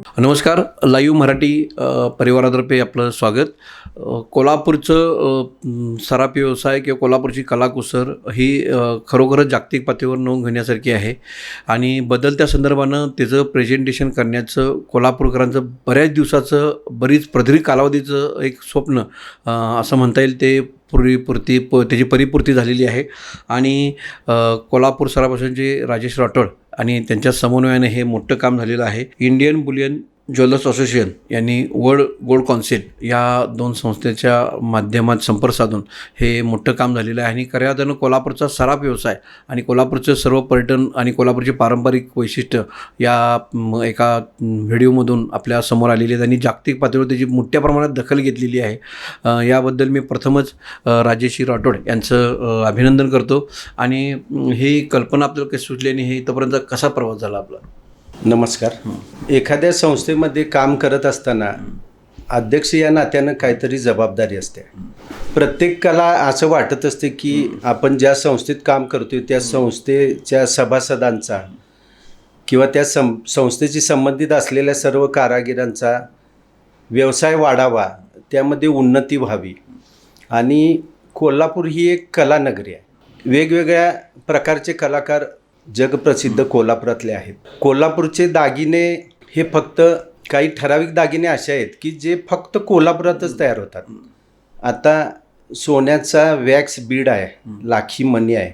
नमस्कार लाईव्ह मराठी परिवारातर्फे आपलं स्वागत. कोल्हापूरचं सराप व्यवसाय किंवा कोल्हापूरची कलाकुसर ही खरोखरच जागतिक पातळीवर नोंद घेण्यासारखी आहे. आणि बदलत्या संदर्भानं त्याचं प्रेझेंटेशन करण्याचं कोल्हापूरकरांचं बऱ्याच दिवसाचं बरीच प्रदीर्घ कालावधीचं एक स्वप्न असं म्हणता येईल ते पूर्वीपूर्ती प त्याची परिपूर्ती झालेली आहे. आणि कोल्हापूर सरापासूनचे राजेश राठोड आणि त्यांच्या समन्वयाने हे मोठं काम झालेलं आहे. इंडियन बुलियन ज्वेलर्स असोसिएशन यांनी वर्ल्ड गोल्ड कॉन्सिल या दोन संस्थेच्या माध्यमात संपर्क साधून हे मोठं काम झालेलं आहे. आणि खऱ्या अर्थानं कोल्हापूरचा सराफ व्यवसाय आणि कोल्हापूरचं सर्व पर्यटन आणि कोल्हापूरचे पारंपरिक वैशिष्ट्य या एका व्हिडिओमधून आपल्यासमोर आलेली आहेत. आणि जागतिक पातळीवर त्याची मोठ्या प्रमाणात दखल घेतलेली आहे याबद्दल मी प्रथमच राजेशी राठोड यांचं अभिनंदन करतो. आणि ही कल्पना आपल्याला कशी सुचली आणि हे इथंपर्यंत कसा प्रवास झाला आपला? नमस्कार. एखाद्या संस्थेमध्ये काम करत असताना अध्यक्ष या नात्यानं काहीतरी जबाबदारी असते. प्रत्येकाला असं वाटत असते की आपण ज्या संस्थेत काम करतोय त्या संस्थेच्या सभासदांचा किंवा त्या सं संस्थेशी संबंधित असलेल्या सर्व कारागिरांचा व्यवसाय वाढावा त्यामध्ये उन्नती व्हावी. आणि कोल्हापूर ही एक कलानगरी आहे. वेगवेगळ्या प्रकारचे कलाकार जगप्रसिद्ध कोल्हापुरातले आहेत. कोल्हापूरचे दागिने हे फक्त काही ठराविक दागिने असे आहेत की जे फक्त कोल्हापुरातच तयार होतात. आता सोन्याचा वॅक्स बीड आहे लाखी मणी आहे.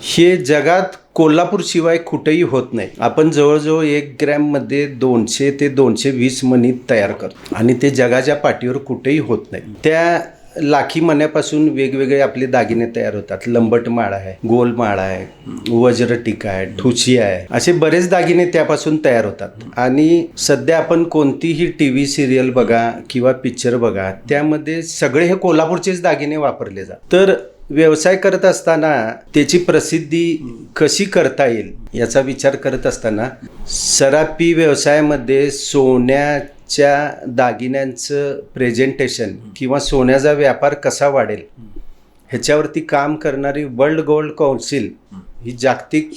हे जगात कोल्हापूरशिवाय कुठेही होत नाही. आपण जवळजवळ एक ग्रॅममध्ये दोनशे ते दोनशे वीस मणी तयार करतो. आणि ते जगाच्या पाठीवर कुठेही होत नाही. त्या लाखी मण्यापासून वेगवेगळे आपले दागिने तयार होतात. लंबट माळ आहे गोल माळ आहे वज्रटिका आहे ठुची आहे. असे बरेच दागिने त्यापासून तयार होतात. आणि सध्या आपण कोणतीही टी व्ही सिरियल बघा किंवा पिक्चर बघा त्यामध्ये सगळे हे कोल्हापूरचेच दागिने वापरले जातात. तर व्यवसाय करत असताना त्याची प्रसिद्धी कशी करता येईल याचा विचार करत असताना सरापी व्यवसायामध्ये सोन्या सोन्याच्या दागिन्यांचं प्रेझेंटेशन किंवा सोन्याचा व्यापार कसा वाढेल ह्याच्यावरती काम करणारी वर्ल्ड गोल्ड काउन्सिल ही जागतिक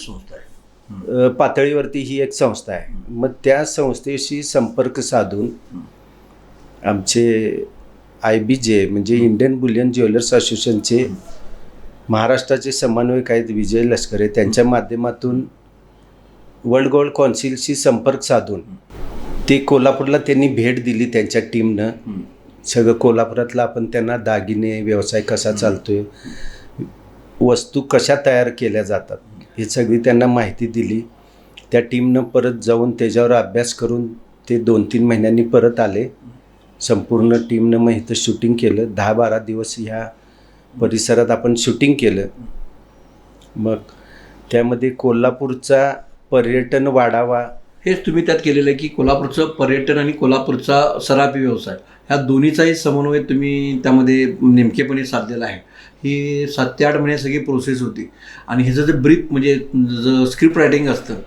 पातळीवरती ही एक संस्था आहे. मग त्या संस्थेशी संपर्क साधून आमचे आय बी जे म्हणजे इंडियन बुलियन ज्वेलर्स असोसिएशनचे महाराष्ट्राचे समन्वयक आहेत विजय लष्करे त्यांच्या माध्यमातून वर्ल्ड गोल्ड कौन्सिलशी संपर्क साधून ते कोल्हापूरला त्यांनी भेट दिली त्यांच्या टीमनं. सगळं कोल्हापुरातलं आपण त्यांना दागिने व्यवसाय कसा चालतोय वस्तू कशा तयार केल्या जातात ही सगळी त्यांना माहिती दिली. त्या टीमनं परत जाऊन त्याच्यावर अभ्यास करून ते दोन तीन महिन्यांनी परत आले. संपूर्ण टीमनं मग इथं शूटिंग केलं. दहा बारा दिवस ह्या परिसरात आपण शूटिंग केलं. मग त्यामध्ये कोल्हापूरचा पर्यटन वाढावा हेच तुम्ही त्यात केलेलं आहे की कोल्हापूरचं पर्यटन आणि कोल्हापूरचा सराफी व्यवसाय ह्या दोन्हीचाही समन्वय तुम्ही त्यामध्ये नेमकेपणे साधलेला आहे. ही सात ते आठ महिने सगळी प्रोसेस होती. आणि ह्याचं जे ब्रीफ म्हणजे जर स्क्रिप्ट रायटिंग असतं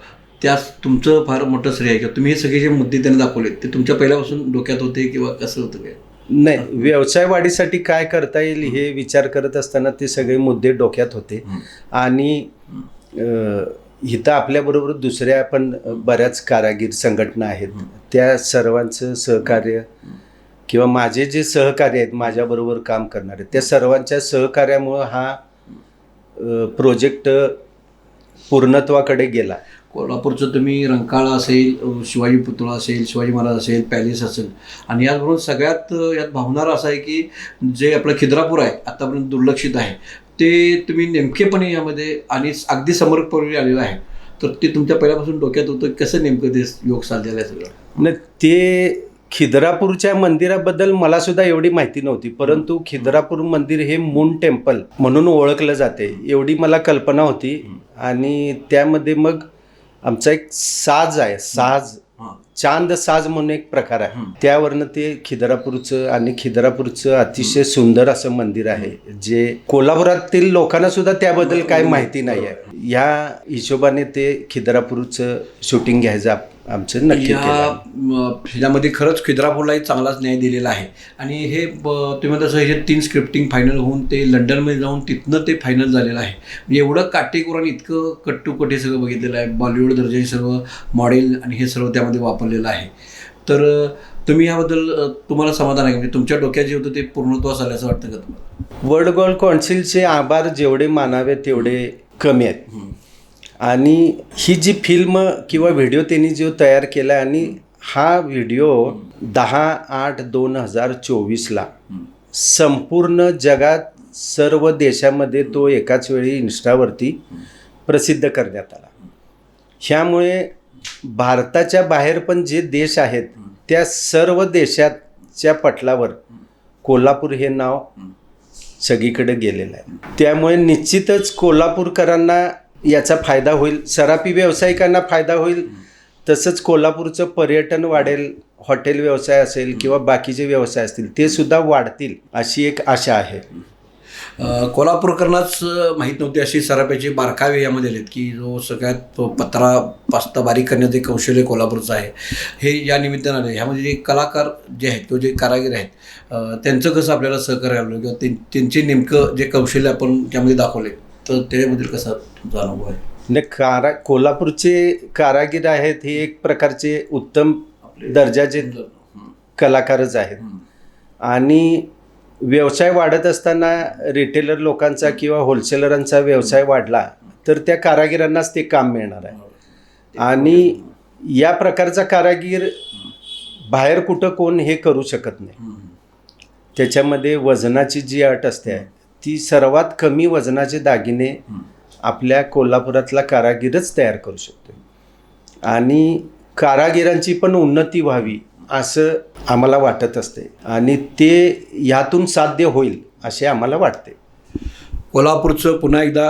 त्यास तुमचं फार मोठं श्रेय आहे. किंवा तुम्ही हे सगळे जे मुद्दे त्यांनी दाखवले ते तुमच्या पहिल्यापासून डोक्यात होते किंवा कसं होतं काय नाही व्यवसाय वाढीसाठी काय करता येईल हे विचार करत असताना ते सगळे मुद्दे डोक्यात होते. आणि इथं आपल्याबरोबर दुसऱ्या पण बऱ्याच कारागीर संघटना आहेत. त्या सर्वांचं सहकार्य किंवा माझे जे सहकारी आहेत माझ्याबरोबर काम करणारे त्या सर्वांच्या सहकार्यामुळं हा प्रोजेक्ट पूर्णत्वाकडे गेला. कोल्हापूरचं तुम्ही रंकाळा असेल शिवाजी पुतळा असेल शिवाजी महाराज असेल पॅलेस असेल आणि याचबरोबर सगळ्यात यात भावणारं असं आहे की जे आपलं खिद्रापूर आहे आतापर्यंत दुर्लक्षित आहे ते तुम्ही नेमकेपणे यामध्ये आणि अगदी समर्पणे आलेलं आहे. तर ते तुमच्या पहिल्यापासून डोक्यात होतं कसं नेमकं ते योग साधलेलं आहे सगळं? न ते खिद्रापूरच्या मंदिराबद्दल मला सुद्धा एवढी माहिती नव्हती. परंतु खिद्रापूर मंदिर हे मून टेम्पल म्हणून ओळखलं जाते एवढी मला कल्पना होती. आणि त्यामध्ये मग आमचा एक साज आहे साज. चांद साज म्हणून एक प्रकार आहे. त्यावरनं ते खिद्रापूरचं आणि खिद्रापूरचं अतिशय सुंदर असं मंदिर आहे जे कोल्हापुरातील लोकांना सुद्धा त्याबद्दल काही माहिती नाही आहे ह्या हिशोबाने ते खिद्रापूरचं शूटिंग घ्यायचं आमचं नक्की या ह्याच्यामध्ये खरंच खिद्रापूरला एक चांगलाच न्याय दिलेला आहे. आणि हे तुम्ही तसं हे तीन स्क्रिप्टिंग फायनल होऊन ते लंडनमध्ये जाऊन तिथनं ते फायनल झालेलं आहे. म्हणजे एवढं काटेकोर आणि इतकं कट्टुकट सगळं बघितलेलं आहे. बॉलिवूड दर्जाचे सर्व मॉडेल आणि हे सर्व त्यामध्ये वापरलेलं आहे. तर तुम्ही याबद्दल तुम्हाला समाधान आहे म्हणजे तुमच्या डोक्यात जे होतं ते पूर्णत्वास आलं असं वाटतं का तुम्हाला? वर्ल्ड गोल्ड काउन्सिलचे आभार जेवढे मानावे तेवढे कमी आहेत. आणि ही जी फिल्म किंवा व्हिडिओ त्यांनी जो तयार केला आणि हा व्हिडिओ दहा आठ दोन हजार चोवीसला संपूर्ण जगात सर्व देशामध्ये तो एकाच वेळी इन्स्टावरती प्रसिद्ध करण्यात आला. ह्यामुळे भारताच्या बाहेर पण जे देश आहेत त्या सर्व देशाच्या पटलावर कोल्हापूर हे नाव सगळीकडे गेलेलं आहे. त्यामुळे निश्चितच कोल्हापूरकरांना याचा फायदा होईल. सरापी व्यावसायिकांना फायदा होईल. तसंच कोल्हापूरचं पर्यटन वाढेल हॉटेल व्यवसाय असेल किंवा बाकीचे व्यवसाय असतील ते सुद्धा वाढतील अशी एक आशा आहे. अ, कोल्हापूरकरांनाच माहीत नव्हती अशी सराप्याचे बारकावे यामध्ये आलेत की जो सगळ्यात पत्रा पास्ता बारीक करण्याचे कौशल्य कोल्हापूरचं आहे. हे या निमित्तानं आले ह्यामध्ये जे कलाकार जे आहेत किंवा जे कारागीर आहेत त्यांचं कसं आपल्याला सहकार्य लावलं किंवा ते- त्यांचे नेमकं जे कौशल्य आपण त्यामध्ये दाखवले तर त्याबद्दल कसा तुमचा अनुभव आहे? न कारा कोल्हापूरचे कारागीर आहेत हे एक प्रकारचे उत्तम दर्जाचे कलाकारच आहेत. आणि व्यवसाय वाढत असताना रिटेलर लोकांचा किंवा होलसेलरांचा व्यवसाय वाढला तर त्या कारागिरांनाच ते काम मिळणार आहे. आणि या प्रकारचा कारागीर बाहेर कुठं कोण हे करू शकत नाही. त्याच्यामध्ये वजनाची जी अट असते ती सर्वात कमी वजनाचे दागिने आपल्या कोल्हापुरातला कारागीरच तयार करू शकतो आणि कारागिरांची पण उन्नती व्हावी असं आम्हाला वाटत असते. आणि ते ह्यातून साध्य होईल असे आम्हाला वाटते. कोल्हापूरचं पुन्हा एकदा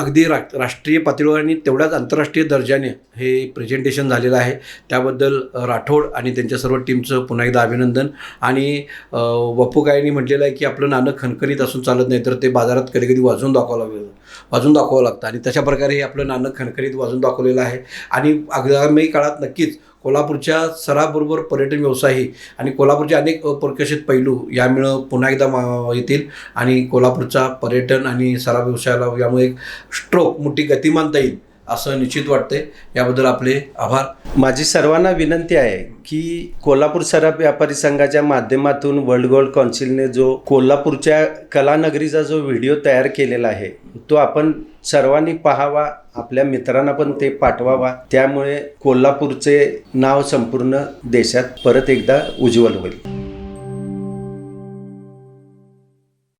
अगदी रा राष्ट्रीय पातळीवर आणि तेवढ्याच आंतरराष्ट्रीय दर्जाने हे प्रेझेंटेशन झालेलं आहे. त्याबद्दल राठोड आणि त्यांच्या सर्व टीमचं पुन्हा एकदा अभिनंदन. आणि वपू गायनी म्हटलेलं आहे की आपलं नाणं खणखणीत असून चालत नाही तर ते बाजारात कधी कधी वाजून दाखवावं लागलं वाजून दाखवावं लागतं. आणि तशा प्रकारे हे आपलं नाणं खणखणीत वाजून दाखवलेलं आहे. आणि आगामी काळात नक्कीच कोल्हापूरच्या सराबरोबर पर्यटन व्यवसायही आणि कोल्हापूरचे अनेक अप्रकाशित पैलू यामुळं पुन्हा एकदा मा- येतील. आणि कोल्हापूरचा पर्यटन आणि सराब व्यवसायाला यामुळे एक स्ट्रोक मोठी गतिमानता येईल असं निश्चित वाटतंय. याबद्दल आपले आभार. माझी सर्वांना विनंती आहे की कोल्हापूर सराफ व्यापारी संघाच्या माध्यमातून वर्ल्ड गोल्ड कौन्सिलने जो कोल्हापूरच्या कलानगरीचा जो व्हिडिओ तयार केलेला आहे तो आपण सर्वांनी पाहावा आपल्या मित्रांना पण ते पाठवावा. त्यामुळे कोल्हापूरचे नाव संपूर्ण देशात परत एकदा उज्ज्वल होईल.